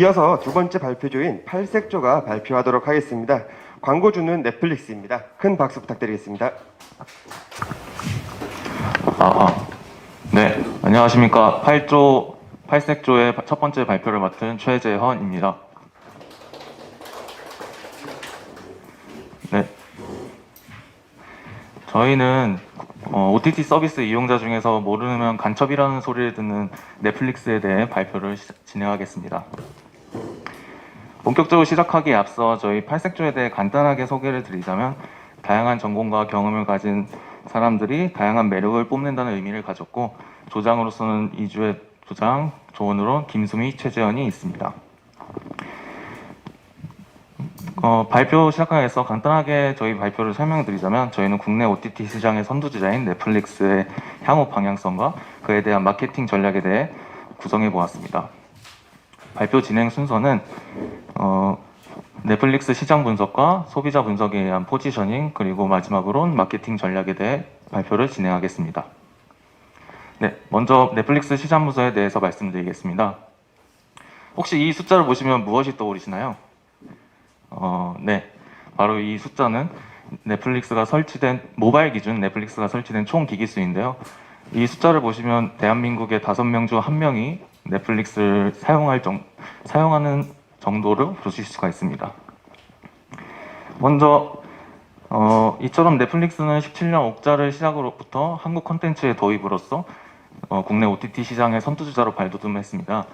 이어서 두 번째 발표조인 팔색조가 발표하도록 하겠습니다. 광고주는 넷플릭스입니다. 큰 박수 부탁드리겠습니다. 아, 아. 네, 안녕하십니까. 8조, 8색조의 첫 번째 발표를 맡은 최재헌입니다. 네. 저희는 어, OTT 서비스 이용자 중에서 모르면 간첩이라는 소리를 듣는 넷플릭스에 대해 발표를 시- 진행하겠습니다. 본격적으로 시작하기에 앞서 저희 팔색조에 대해 간단하게 소개를 드리자면 다양한 전공과 경험을 가진 사람들이 다양한 매력을 뽐낸다는 의미를 가졌고 조장으로서는 이주의 조장, 조원으로 김수미, 최재현이 있습니다. 어, 발표 시작하기 위해서 간단하게 저희 발표를 설명드리자면 저희는 국내 OTT 시장의 선두주자인 넷플릭스의 향후 방향성과 그에 대한 마케팅 전략에 대해 구성해 보았습니다. 발표 진행 순서는 어, 넷플릭스 시장 분석과 소비자 분석에 의한 포지셔닝 그리고 마지막으로는 마케팅 전략에 대해 발표를 진행하겠습니다. 네, 먼저 넷플릭스 시장 분석에 대해서 말씀드리겠습니다. 혹시 이 숫자를 보시면 무엇이 떠오르시나요? 어, 네, 바로 이 숫자는 넷플릭스가 설치된 모바일 기준 넷플릭스가 설치된 총 기기 수인데요. 이 숫자를 보시면 대한민국의 다섯 명 중 한 명이 넷플릭스를 사용할 정, 사용하는 정도를 보실 수가 있습니다. 먼저 어, 이처럼 넷플릭스는 17년 옥자를 시작으로부터 한국 콘텐츠의 도입으로써 어, 국내 OTT 시장의 선두주자로 발돋움했습니다.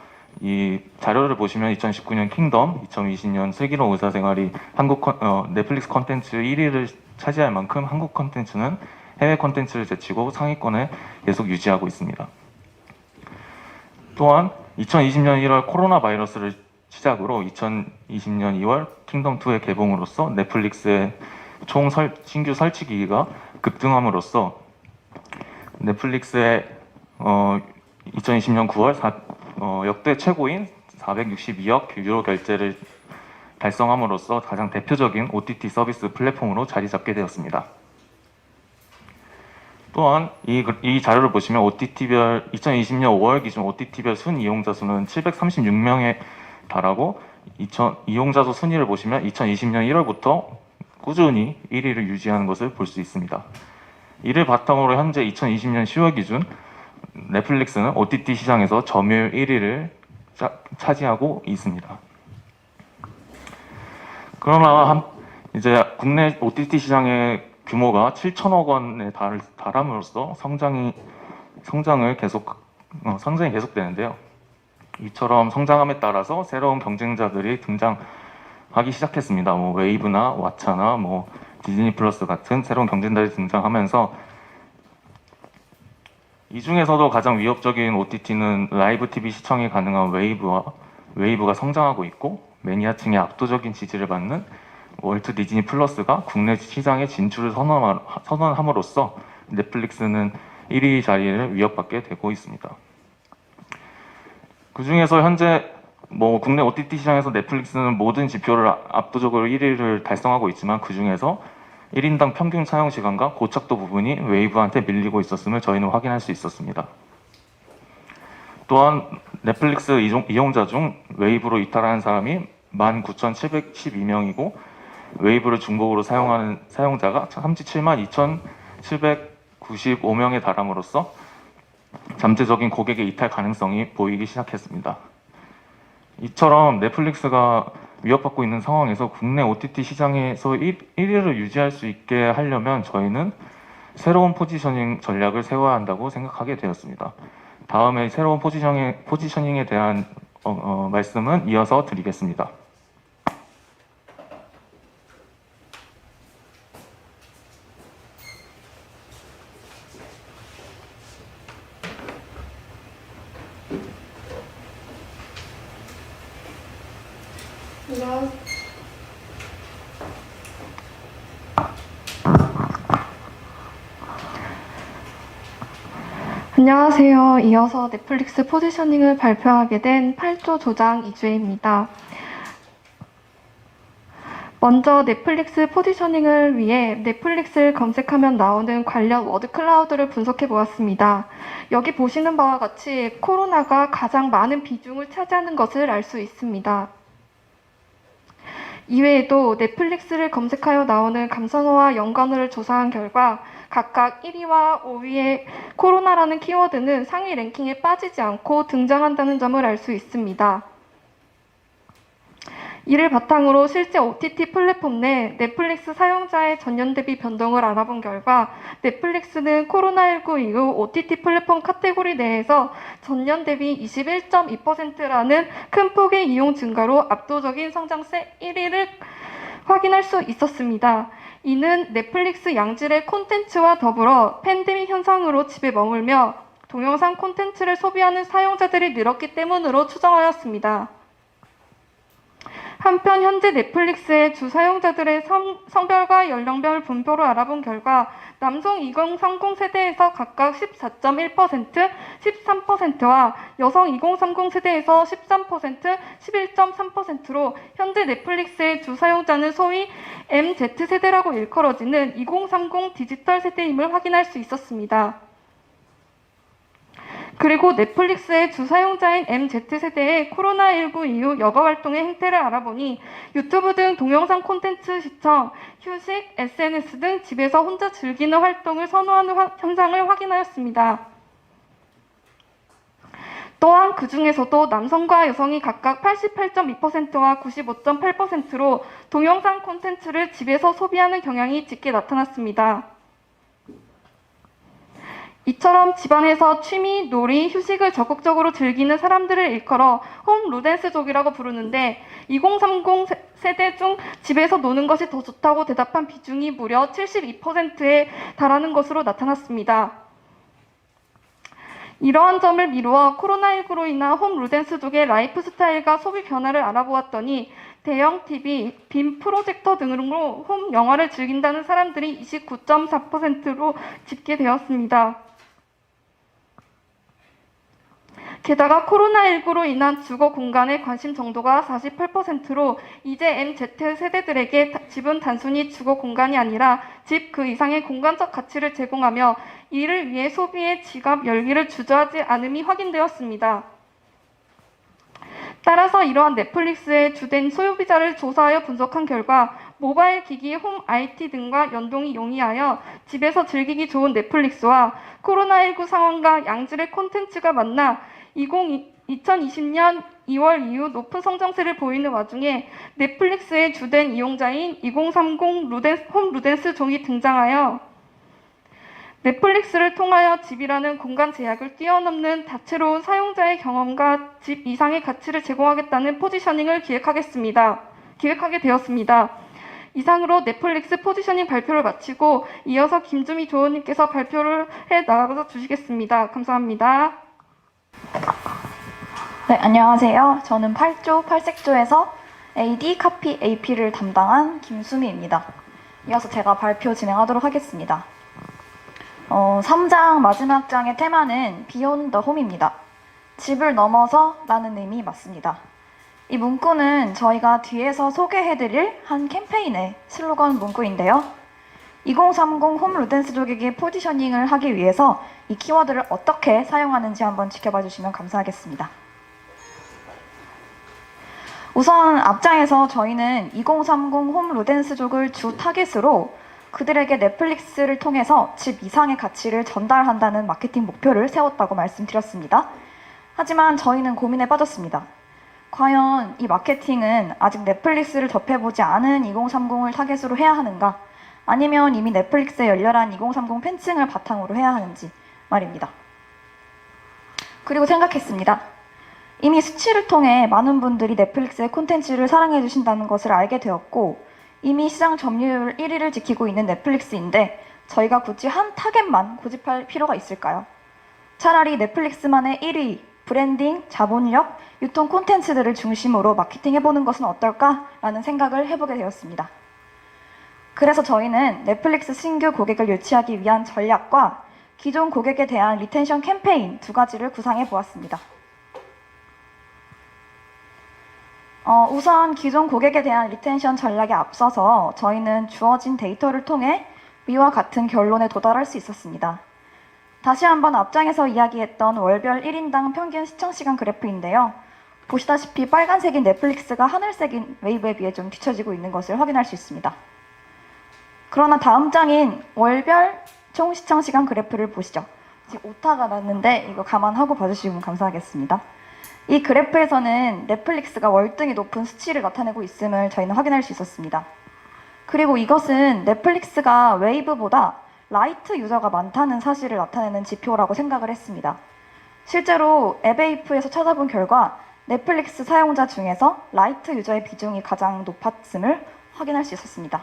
이 자료를 보시면 2019년 킹덤, 2020년 슬기로운 의사생활이 한국 컨- 어, 넷플릭스 콘텐츠 1위를 차지할 만큼 한국 콘텐츠는 해외 콘텐츠를 제치고 상위권에 계속 유지하고 있습니다. 또한 2020년 1월 코로나 바이러스를 시작으로 2020년 2월 킹덤 2의 개봉으로써 넷플릭스의 총 설- 신규 설치 기기가 급등함으로써 넷플릭스의 어, 2020년 9월 사- 어, 역대 최고인 462억 유로 결제를 달성함으로써 가장 대표적인 OTT 서비스 플랫폼으로 자리 잡게 되었습니다. 또한 이, 그- 이 자료를 보시면 OTT별 2020년 5월 기준 OTT별 순 이용자 수는 736명에 달하고 2000, 이용자 수 순위를 보시면 2020년 1월부터 꾸준히 1위를 유지하는 것을 볼 수 있습니다. 이를 바탕으로 현재 2020년 10월 기준 넷플릭스는 OTT 시장에서 점유율 1위를 차, 차지하고 있습니다. 그러나 한, 이제 국내 OTT 시장의 규모가 7천억 원에 달, 달함으로써 성장이 성장을 계속 어, 성장이 계속되는데요. 이처럼 성장함에 따라서 새로운 경쟁자들이 등장하기 시작했습니다. 뭐 웨이브나 왓챠나 뭐 디즈니 플러스 같은 새로운 경쟁자들이 등장하면서 이 중에서도 가장 위협적인 OTT는 라이브 TV 시청이 가능한 웨이브와 웨이브가 성장하고 있고 매니아층의 압도적인 지지를 받는 월트 디즈니 플러스가 국내 시장에 진출을 선언함- 선언함으로써 넷플릭스는 1위 자리를 위협받게 되고 있습니다. 그 중에서 현재 뭐 국내 OTT 시장에서 넷플릭스는 모든 지표를 아- 압도적으로 1위를 달성하고 있지만 그 중에서 1인당 평균 사용 시간과 고착도 부분이 웨이브한테 밀리고 있었음을 저희는 확인할 수 있었습니다. 또한 넷플릭스 이용- 이용자 중 웨이브로 이탈하는 사람이 19,712명이고 웨이브를 중복으로 사용하는 사용자가 37만 2,795명에 달함으로써 잠재적인 고객의 이탈 가능성이 보이기 시작했습니다. 이처럼 넷플릭스가 위협받고 있는 상황에서 국내 OTT 시장에서 1, 1위를 유지할 수 있게 하려면 저희는 새로운 포지셔닝 전략을 세워야 한다고 생각하게 되었습니다. 다음에 새로운 포지셔닝에 대한 어, 어, 말씀은 이어서 드리겠습니다. 안녕하세요. 이어서 넷플릭스 포지셔닝을 발표하게 된 8조 조장 이주혜입니다. 먼저 넷플릭스 포지셔닝을 위해 넷플릭스를 검색하면 나오는 관련 워드 클라우드를 분석해 보았습니다. 여기 보시는 바와 같이 코로나가 가장 많은 비중을 차지하는 것을 알 수 있습니다. 이외에도 넷플릭스를 검색하여 나오는 감성어와 연관어를 조사한 결과 각각 1위와 5위의 코로나라는 키워드는 상위 랭킹에 빠지지 않고 등장한다는 점을 알 수 있습니다. 이를 바탕으로 실제 OTT 플랫폼 내 넷플릭스 사용자의 전년 대비 변동을 알아본 결과 넷플릭스는 코로나19 이후 OTT 플랫폼 카테고리 내에서 전년 대비 21.2%라는 큰 폭의 이용 증가로 압도적인 성장세 1위를 확인할 수 있었습니다. 이는 넷플릭스 양질의 콘텐츠와 더불어 팬데믹 현상으로 집에 머물며 동영상 콘텐츠를 소비하는 사용자들이 늘었기 때문으로 추정하였습니다. 한편 현재 넷플릭스의 주 사용자들의 성, 성별과 연령별 분포를 알아본 결과 남성 2030 세대에서 각각 14.1%, 13%와 여성 2030 세대에서 13%, 11.3%로 현재 넷플릭스의 주 사용자는 소위 MZ세대라고 일컬어지는 2030 디지털 세대임을 확인할 수 있었습니다. 그리고 넷플릭스의 주 사용자인 MZ세대의 코로나19 이후 여가 활동의 행태를 알아보니 유튜브 등 동영상 콘텐츠 시청, 휴식, SNS 등 집에서 혼자 즐기는 활동을 선호하는 화- 현상을 확인하였습니다. 또한 그 중에서도 남성과 여성이 각각 88.2%와 95.8%로 동영상 콘텐츠를 집에서 소비하는 경향이 짙게 나타났습니다. 이처럼 집안에서 취미, 놀이, 휴식을 적극적으로 즐기는 사람들을 일컬어 홈 루덴스족이라고 부르는데 2030 세- 세대 중 집에서 노는 것이 더 좋다고 대답한 비중이 무려 72%에 달하는 것으로 나타났습니다. 이러한 점을 미루어 코로나19로 인한 홈 루덴스족의 라이프 스타일과 소비 변화를 알아보았더니 대형 TV, 빔 프로젝터 등으로 홈 영화를 즐긴다는 사람들이 29.4%로 집계되었습니다. 게다가 코로나19로 인한 주거 공간의 관심 정도가 48%로 이제 MZ 세대들에게 다- 집은 단순히 주거 공간이 아니라 집 그 이상의 공간적 가치를 제공하며 이를 위해 소비의 지갑 열기를 주저하지 않음이 확인되었습니다. 따라서 이러한 넷플릭스의 주된 소비자를 조사하여 분석한 결과 모바일 기기, 홈 IT 등과 연동이 용이하여 집에서 즐기기 좋은 넷플릭스와 코로나19 상황과 양질의 콘텐츠가 만나 20, 2020년 2월 이후 높은 성장세를 보이는 와중에 넷플릭스의 주된 이용자인 2030 루덴, 홈 루덴스 종이 등장하여 넷플릭스를 통하여 집이라는 공간 제약을 뛰어넘는 다채로운 사용자의 경험과 집 이상의 가치를 제공하겠다는 포지셔닝을 기획하겠습니다. 기획하게 되었습니다. 이상으로 넷플릭스 포지셔닝 발표를 마치고 이어서 김주미 조원님께서 발표를 해 나가서 주시겠습니다. 감사합니다. 네, 안녕하세요. 저는 8조 8색조에서 AD 카피 AP를 담당한 김수미입니다. 이어서 제가 발표 진행하도록 하겠습니다. 어, 3장 마지막 장의 테마는 Beyond the Home입니다. 집을 넘어서 라는 의미 맞습니다. 이 문구는 저희가 뒤에서 소개해드릴 한 캠페인의 슬로건 문구인데요. 2030 홈 루덴스족에게 포지셔닝을 하기 위해서 이 키워드를 어떻게 사용하는지 한번 지켜봐 주시면 감사하겠습니다. 우선 앞장에서 저희는 2030 홈 루덴스족을 주 타겟으로 그들에게 넷플릭스를 통해서 집 이상의 가치를 전달한다는 마케팅 목표를 세웠다고 말씀드렸습니다. 하지만 저희는 고민에 빠졌습니다. 과연 이 마케팅은 아직 넷플릭스를 접해보지 않은 2030을 타겟으로 해야 하는가? 아니면 이미 넷플릭스에 열렬한 2030 팬층을 바탕으로 해야 하는지 말입니다. 그리고 생각했습니다. 이미 수치를 통해 많은 분들이 넷플릭스의 콘텐츠를 사랑해 주신다는 것을 알게 되었고 이미 시장 점유율 1위를 지키고 있는 넷플릭스인데 저희가 굳이 한 타겟만 고집할 필요가 있을까요? 차라리 넷플릭스만의 1위, 브랜딩, 자본력, 유통 콘텐츠들을 중심으로 마케팅 해보는 것은 어떨까라는 생각을 해보게 되었습니다. 그래서 저희는 넷플릭스 신규 고객을 유치하기 위한 전략과 기존 고객에 대한 리텐션 캠페인 두 가지를 구상해 보았습니다. 어, 우선 기존 고객에 대한 리텐션 전략에 앞서서 저희는 주어진 데이터를 통해 위와 같은 결론에 도달할 수 있었습니다. 다시 한번 앞장에서 이야기했던 월별 1인당 평균 시청시간 그래프인데요. 보시다시피 빨간색인 넷플릭스가 하늘색인 웨이브에 비해 좀 뒤처지고 있는 것을 확인할 수 있습니다. 그러나 다음 장인 월별 총 시청 시간 그래프를 보시죠. 지금 오타가 났는데 이거 감안하고 봐주시면 감사하겠습니다. 이 그래프에서는 넷플릭스가 월등히 높은 수치를 나타내고 있음을 저희는 확인할 수 있었습니다. 그리고 이것은 넷플릭스가 웨이브보다 라이트 유저가 많다는 사실을 나타내는 지표라고 생각을 했습니다. 실제로 앱에이프에서 찾아본 결과 넷플릭스 사용자 중에서 라이트 유저의 비중이 가장 높았음을 확인할 수 있었습니다.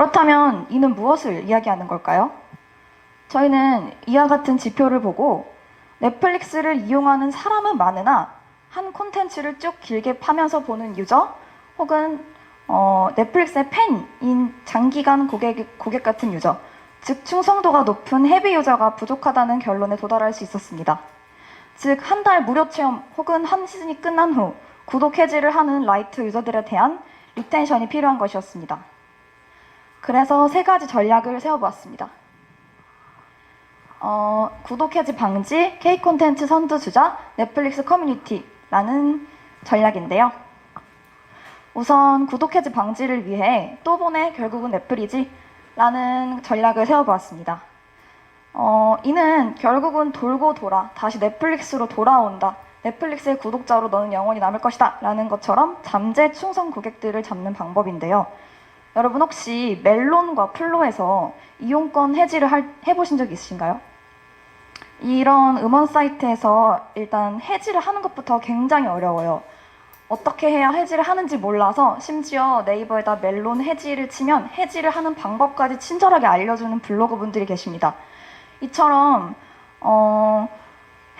그렇다면 이는 무엇을 이야기하는 걸까요? 저희는 이와 같은 지표를 보고 넷플릭스를 이용하는 사람은 많으나 한 콘텐츠를 쭉 길게 파면서 보는 유저 혹은 어, 넷플릭스의 팬인 장기간 고객, 고객 같은 유저, 즉 충성도가 높은 헤비 유저가 부족하다는 결론에 도달할 수 있었습니다. 즉 한 달 무료 체험 혹은 한 시즌이 끝난 후 구독 해지를 하는 라이트 유저들에 대한 리텐션이 필요한 것이었습니다. 그래서 세 가지 전략을 세워보았습니다. 어, 구독 해지 방지, K 콘텐츠 선두 주자, 넷플릭스 커뮤니티라는 전략인데요. 우선 구독 해지 방지를 위해 또 보내 결국은 넷플이지 라는 전략을 세워보았습니다. 어, 이는 결국은 돌고 돌아 다시 넷플릭스로 돌아온다. 넷플릭스의 구독자로 너는 영원히 남을 것이다. 라는 것처럼 잠재 충성 고객들을 잡는 방법인데요. 여러분 혹시 멜론과 플로에서 이용권 해지를 할- 해보신 적 있으신가요? 이런 음원 사이트에서 일단 해지를 하는 것부터 굉장히 어려워요. 어떻게 해야 해지를 하는지 몰라서 심지어 네이버에다 멜론 해지를 치면 해지를 하는 방법까지 친절하게 알려주는 블로그 분들이 계십니다. 이처럼 어,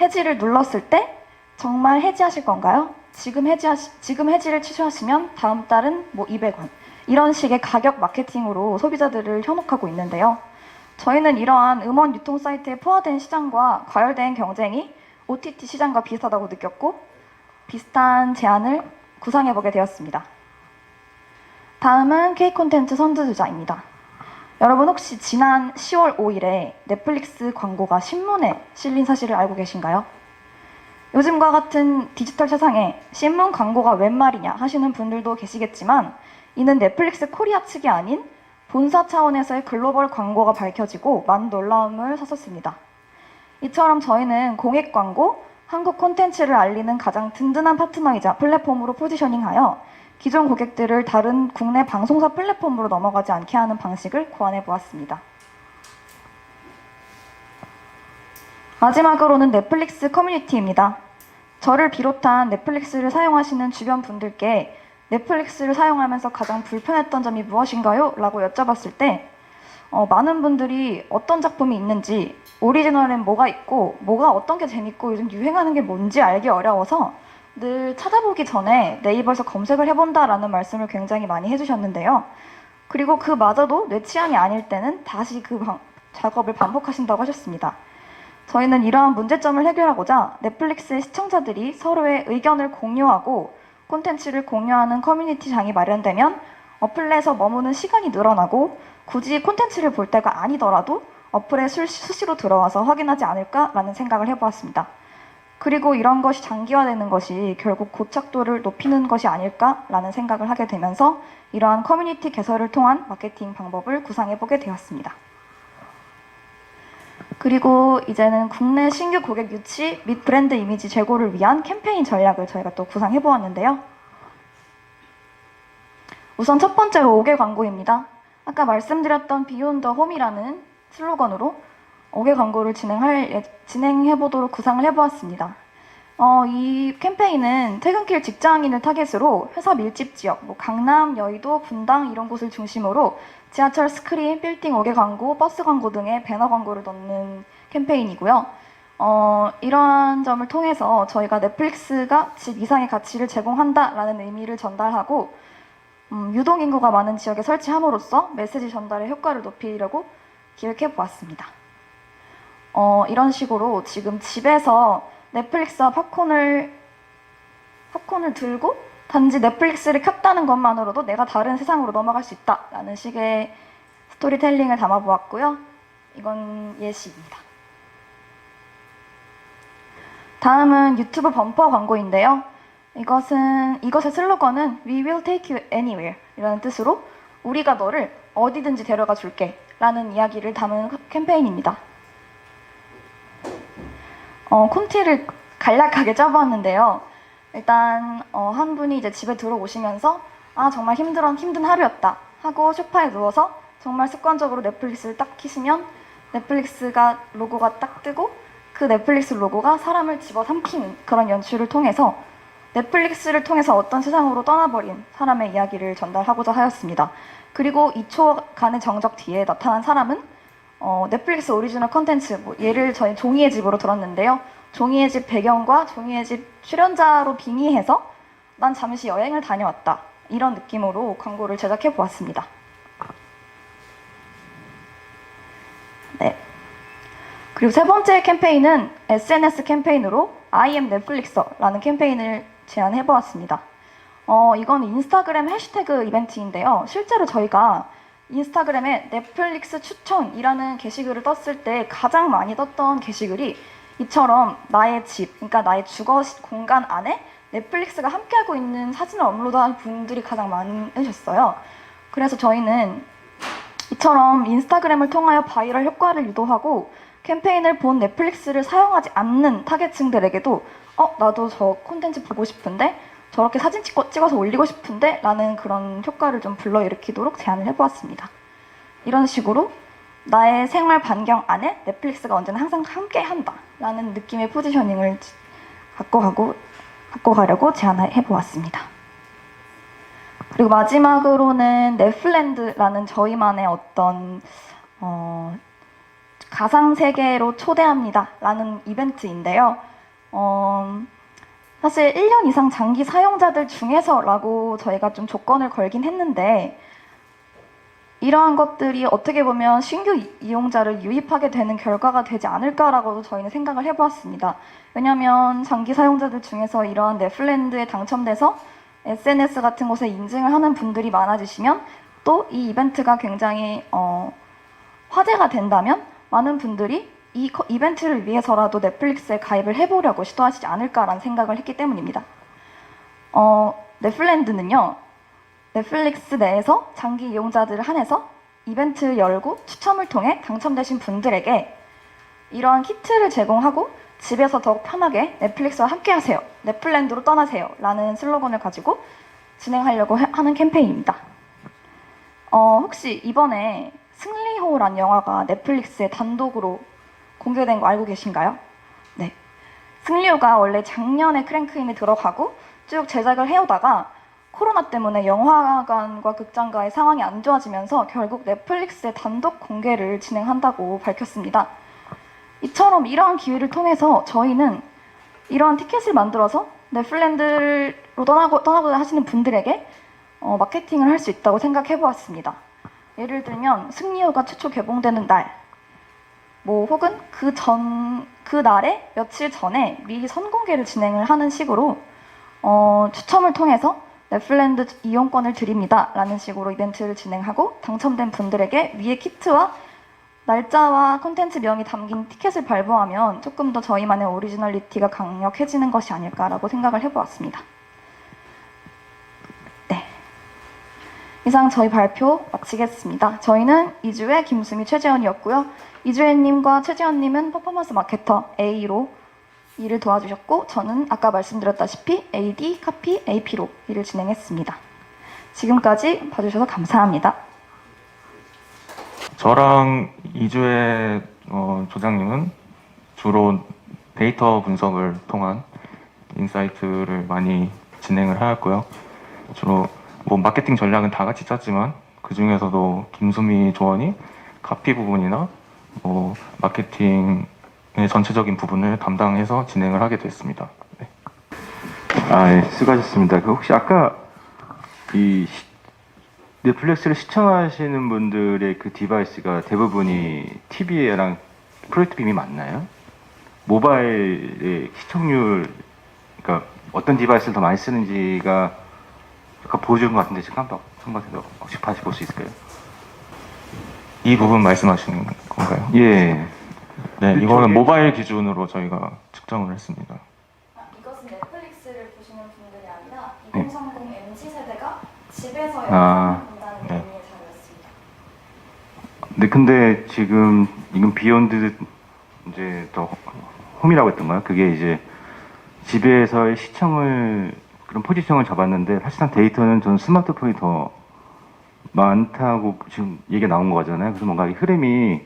해지를 눌렀을 때 정말 해지하실 건가요? 지금 해지하시, 지금 해지를 취소하시면 다음 달은 뭐 200원 이런 식의 가격 마케팅으로 소비자들을 현혹하고 있는데요. 저희는 이러한 음원 유통 사이트에 포화된 시장과 과열된 경쟁이 OTT 시장과 비슷하다고 느꼈고 비슷한 제안을 구상해보게 되었습니다. 다음은 K 콘텐츠 선두주자입니다. 여러분 혹시 지난 10월 5일에 넷플릭스 광고가 신문에 실린 사실을 알고 계신가요? 요즘과 같은 디지털 세상에 신문 광고가 웬 말이냐 하시는 분들도 계시겠지만 이는 넷플릭스 코리아 측이 아닌 본사 차원에서의 글로벌 광고가 밝혀지고 많은 놀라움을 샀었습니다. 이처럼 저희는 공익 광고, 한국 콘텐츠를 알리는 가장 든든한 파트너이자 플랫폼으로 포지셔닝하여 기존 고객들을 다른 국내 방송사 플랫폼으로 넘어가지 않게 하는 방식을 고안해 보았습니다. 마지막으로는 넷플릭스 커뮤니티입니다. 저를 비롯한 넷플릭스를 사용하시는 주변 분들께 넷플릭스를 사용하면서 가장 불편했던 점이 무엇인가요? 라고 여쭤봤을 때 어, 많은 분들이 어떤 작품이 있는지 오리지널엔 뭐가 있고 뭐가 어떤 게 재밌고 요즘 유행하는 게 뭔지 알기 어려워서 늘 찾아보기 전에 네이버에서 검색을 해본다라는 말씀을 굉장히 많이 해주셨는데요. 그리고 그마저도 내 취향이 아닐 때는 다시 그 방- 작업을 반복하신다고 하셨습니다. 저희는 이러한 문제점을 해결하고자 넷플릭스의 시청자들이 서로의 의견을 공유하고 콘텐츠를 공유하는 커뮤니티 장이 마련되면 어플 내에서 머무는 시간이 늘어나고 굳이 콘텐츠를 볼 때가 아니더라도 어플에 술- 수시로 들어와서 확인하지 않을까라는 생각을 해보았습니다. 그리고 이런 것이 장기화되는 것이 결국 고착도를 높이는 것이 아닐까라는 생각을 하게 되면서 이러한 커뮤니티 개설을 통한 마케팅 방법을 구상해보게 되었습니다. 그리고 이제는 국내 신규 고객 유치 및 브랜드 이미지 제고를 위한 캠페인 전략을 저희가 또 구상해 보았는데요. 우선 첫 번째로 5개 광고입니다. 아까 말씀드렸던 비욘 더 홈이라는 슬로건으로 5개 광고를 진행할 예- 진행해 보도록 구상을 해 보았습니다. 어, 이 캠페인은 퇴근길 직장인을 타겟으로 회사 밀집 지역, 뭐 강남, 여의도, 분당 이런 곳을 중심으로 지하철 스크린, 빌딩 5개 광고, 버스 광고 등의 배너 광고를 넣는 캠페인이고요. 어, 이러한 점을 통해서 저희가 넷플릭스가 집 이상의 가치를 제공한다라는 의미를 전달하고 음, 유동 인구가 많은 지역에 설치함으로써 메시지 전달의 효과를 높이려고 기획해 보았습니다. 어, 이런 식으로 지금 집에서 넷플릭스와 팝콘을 팝콘을 들고 단지 넷플릭스를 켰다는 것만으로도 내가 다른 세상으로 넘어갈 수 있다라는 식의 스토리텔링을 담아보았고요. 이건 예시입니다. 다음은 유튜브 범퍼 광고인데요. 이것은 이것의 슬로건은 We will take you anywhere 이라는 뜻으로 우리가 너를 어디든지 데려가 줄게 라는 이야기를 담은 캠페인입니다. 어, 콘티를 간략하게 짜보았는데요. 일단 어, 한 분이 이제 집에 들어오시면서 아 정말 힘들어 힘든 하루였다 하고 소파에 누워서 정말 습관적으로 넷플릭스를 딱 키시면 넷플릭스가 로고가 딱 뜨고 그 넷플릭스 로고가 사람을 집어삼키는 그런 연출을 통해서 넷플릭스를 통해서 어떤 세상으로 떠나버린 사람의 이야기를 전달하고자 하였습니다. 그리고 2초간의 정적 뒤에 나타난 사람은 어, 넷플릭스 오리지널 컨텐츠, 뭐 예를 저희 종이의 집으로 들었는데요. 종이의 집 배경과 종이의 집 출연자로 빙의해서 난 잠시 여행을 다녀왔다. 이런 느낌으로 광고를 제작해 보았습니다. 네. 그리고 세 번째 캠페인은 SNS 캠페인으로 I am 넷플릭서라는 캠페인을 제안해 보았습니다. 어, 이건 인스타그램 해시태그 이벤트인데요. 실제로 저희가 인스타그램에 넷플릭스 추천이라는 게시글을 떴을 때 가장 많이 떴던 게시글이 이처럼 나의 집, 그러니까 나의 주거 시- 공간 안에 넷플릭스가 함께하고 있는 사진을 업로드한 분들이 가장 많으셨어요. 그래서 저희는 이처럼 인스타그램을 통하여 바이럴 효과를 유도하고 캠페인을 본 넷플릭스를 사용하지 않는 타겟층들에게도 어 나도 저 콘텐츠 보고 싶은데 저렇게 사진 찍고 찍어서 올리고 싶은데 라는 그런 효과를 좀 불러일으키도록 제안을 해보았습니다. 이런 식으로 나의 생활 반경 안에 넷플릭스가 언제나 항상 함께 한다 라는 느낌의 포지셔닝을 지- 갖고 가고 갖고 가려고 제안을 해보았습니다. 그리고 마지막으로는 넷플랜드라는 저희만의 어떤 어, 가상 세계로 초대합니다라는 이벤트인데요. 어, 사실 1년 이상 장기 사용자들 중에서라고 저희가 좀 조건을 걸긴 했는데 이러한 것들이 어떻게 보면 신규 이- 이용자를 유입하게 되는 결과가 되지 않을까라고도 저희는 생각을 해보았습니다. 왜냐하면 장기 사용자들 중에서 이러한 넷플랜드에 당첨돼서 SNS 같은 곳에 인증을 하는 분들이 많아지시면 또 이 이벤트가 굉장히 어, 화제가 된다면 많은 분들이 이 커- 이벤트를 위해서라도 넷플릭스에 가입을 해보려고 시도하시지 않을까라는 생각을 했기 때문입니다. 어, 넷플랜드는요, 넷플릭스 내에서 장기 이용자들을 한해서 이벤트를 열고 추첨을 통해 당첨되신 분들에게 이러한 키트를 제공하고 집에서 더욱 편하게 넷플릭스와 함께 하세요. 넷플랜드로 떠나세요. 라는 슬로건을 가지고 진행하려고 해- 하는 캠페인입니다. 어, 혹시 이번에 승리호란 영화가 넷플릭스에 단독으로 공개된 거 알고 계신가요? 네. 승리호가 원래 작년에 크랭크인에 들어가고 쭉 제작을 해오다가 코로나 때문에 영화관과 극장가의 상황이 안 좋아지면서 결국 넷플릭스에 단독 공개를 진행한다고 밝혔습니다. 이처럼 이러한 기회를 통해서 저희는 이러한 티켓을 만들어서 넷플랜드로 떠나고, 떠나고자 하시는 분들에게 어, 마케팅을 할 수 있다고 생각해 보았습니다. 예를 들면 승리호가 최초 개봉되는 날, 뭐 혹은 그 전, 그 날에 며칠 전에 미리 선공개를 진행을 하는 식으로 어, 추첨을 통해서 넷플랜드 이용권을 드립니다. 라는 식으로 이벤트를 진행하고 당첨된 분들에게 위에 키트와 날짜와 콘텐츠 명이 담긴 티켓을 발부하면 조금 더 저희만의 오리지널리티가 강력해지는 것이 아닐까라고 생각을 해보았습니다. 이상 저희 발표 마치겠습니다. 저희는 이주의 김수미 최재원이었고요. 이주혜님과 최재원님은 퍼포먼스 마케터 A로 일을 도와주셨고 저는 아까 말씀드렸다시피 AD, 카피, AP로 일을 진행했습니다. 지금까지 봐주셔서 감사합니다. 저랑 이주의 어, 조장님은 주로 데이터 분석을 통한 인사이트를 많이 진행을 하였고요. 주로 뭐 마케팅 전략은 다 같이 짰지만 그 중에서도 김수미 조원이 카피 부분이나 뭐 마케팅의 전체적인 부분을 담당해서 진행을 하게 됐습니다. 네. 아, 예, 수고하셨습니다. 그 혹시 아까 이 시- 넷플릭스를 시청하시는 분들의 그 디바이스가 대부분이 TV랑 프로젝트 빔이 맞나요? 모바일의 시청률, 그러니까 어떤 디바이스를 더 많이 쓰는지가 약간 보여주는 것 같은데 지금 깜빡 한번더 혹시 다시 볼 수 있을까요? 이 부분 말씀하시는 건가요? 예. 네, 이쪽에- 이거는 모바일 기준으로 저희가 측정을 했습니다. 이것은 넷플릭스를 보시는 분들이 아니라 네. 2030 MZ 세대가 집에서 아, 영상을 본다는 네. 의미의 자료였습니다. 네, 근데 지금 이건 비욘드 이제 더 홈이라고 했던가요? 그게 이제 집에서의 시청을 그런 포지션을 잡았는데 사실상 데이터는 저는 스마트폰이 더 많다고 지금 얘기가 나온 거잖아요. 그래서 뭔가 이 흐름이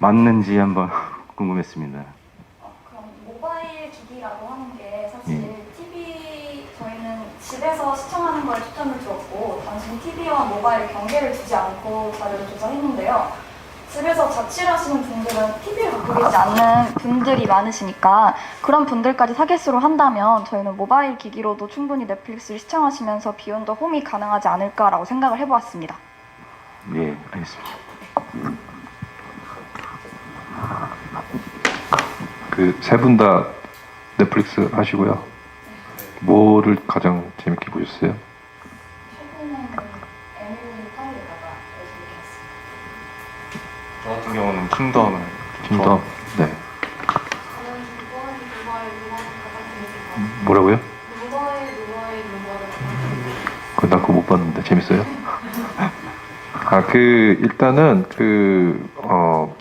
맞는지 한번 궁금했습니다. 어, 그럼 모바일 기기라고 하는 게 사실 예. TV 저희는 집에서 시청하는 걸 추천을 드렸고 단순히 TV와 모바일 경계를 두지 않고 자료를 조사했는데요. 집에서 자취를 하시는 분들은 TV를 계시지 않는 분들이 많으시니까 그런 분들까지 타겟으로 한다면 저희는 모바일 기기로도 충분히 넷플릭스를 시청하시면서 비욘드 홈이 가능하지 않을까라고 생각을 해보았습니다. 예, 알겠습니다. 그 세 분 다 넷플릭스 하시고요. 뭐를 가장 재밌게 보셨어요? 최근에는 에밀리 파리가가 열심히 했습니다. 저 같은 경우는 킹덤을 킹덤. 네. 저는 뭐라고요? 같아요. 그나 그거 못 봤는데 재밌어요? 아 그 일단은 그 어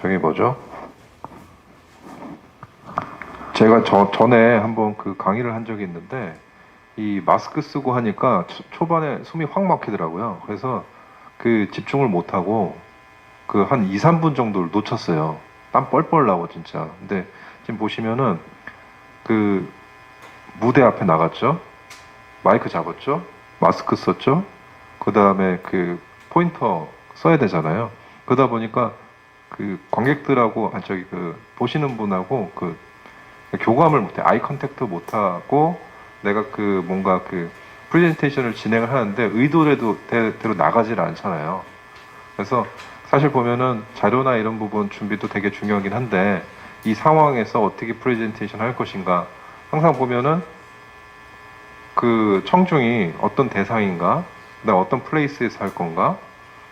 저기 뭐죠? 제가 저 전에 한번 그 강의를 한 적이 있는데 이 마스크 쓰고 하니까 초, 초반에 숨이 확 막히더라고요. 그래서 그 집중을 못 하고 그 한 2, 3분 정도를 놓쳤어요. 땀 뻘뻘 나고 진짜. 근데 지금 보시면은 그 무대 앞에 나갔죠. 마이크 잡았죠? 마스크 썼죠? 그 다음에 그 포인터 써야 되잖아요. 그러다 보니까 그 관객들하고, 아, 저기 그 보시는 분하고 그 교감을 못해. 아이 컨택트 못하고 내가 그 뭔가 그 프레젠테이션을 진행을 하는데 의도대로 대로 나가질 않잖아요. 그래서 사실 보면은 자료나 이런 부분 준비도 되게 중요하긴 한데 이 상황에서 어떻게 프레젠테이션 할 것인가? 항상 보면은 그 청중이 어떤 대상인가, 내가 어떤 플레이스에서 할 건가,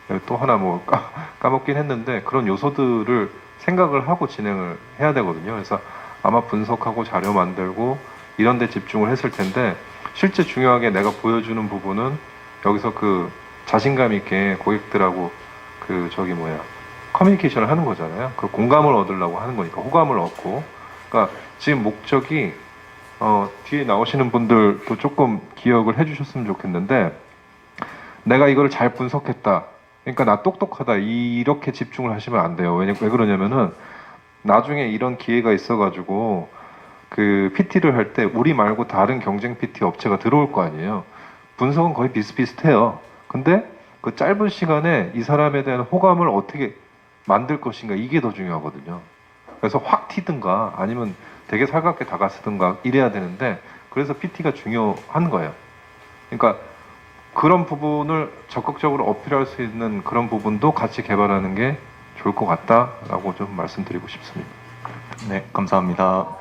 그리고 또 하나 뭐 까, 까먹긴 했는데 그런 요소들을 생각을 하고 진행을 해야 되거든요. 그래서 아마 분석하고 자료 만들고 이런 데 집중을 했을 텐데 실제 중요하게 내가 보여주는 부분은 여기서 그 자신감 있게 고객들하고 그 저기 뭐야 커뮤니케이션을 하는 거잖아요. 그 공감을 얻으려고 하는 거니까 호감을 얻고 그러니까 지금 목적이 어, 뒤에 나오시는 분들도 조금 기억을 해주셨으면 좋겠는데 내가 이거를 잘 분석했다. 그러니까 나 똑똑하다. 이렇게 집중을 하시면 안 돼요. 왜냐, 왜 그러냐면은 나중에 이런 기회가 있어가지고 그 PT를 할 때 우리 말고 다른 경쟁 PT 업체가 들어올 거 아니에요. 분석은 거의 비슷비슷해요. 근데 그 짧은 시간에 이 사람에 대한 호감을 어떻게 만들 것인가 이게 더 중요하거든요. 그래서 확 튀든가 아니면 되게 살갑게 다가서든가 이래야 되는데 그래서 PT가 중요한 거예요. 그러니까 그런 부분을 적극적으로 어필할 수 있는 그런 부분도 같이 개발하는 게 좋을 것 같다라고 좀 말씀드리고 싶습니다. 네, 감사합니다.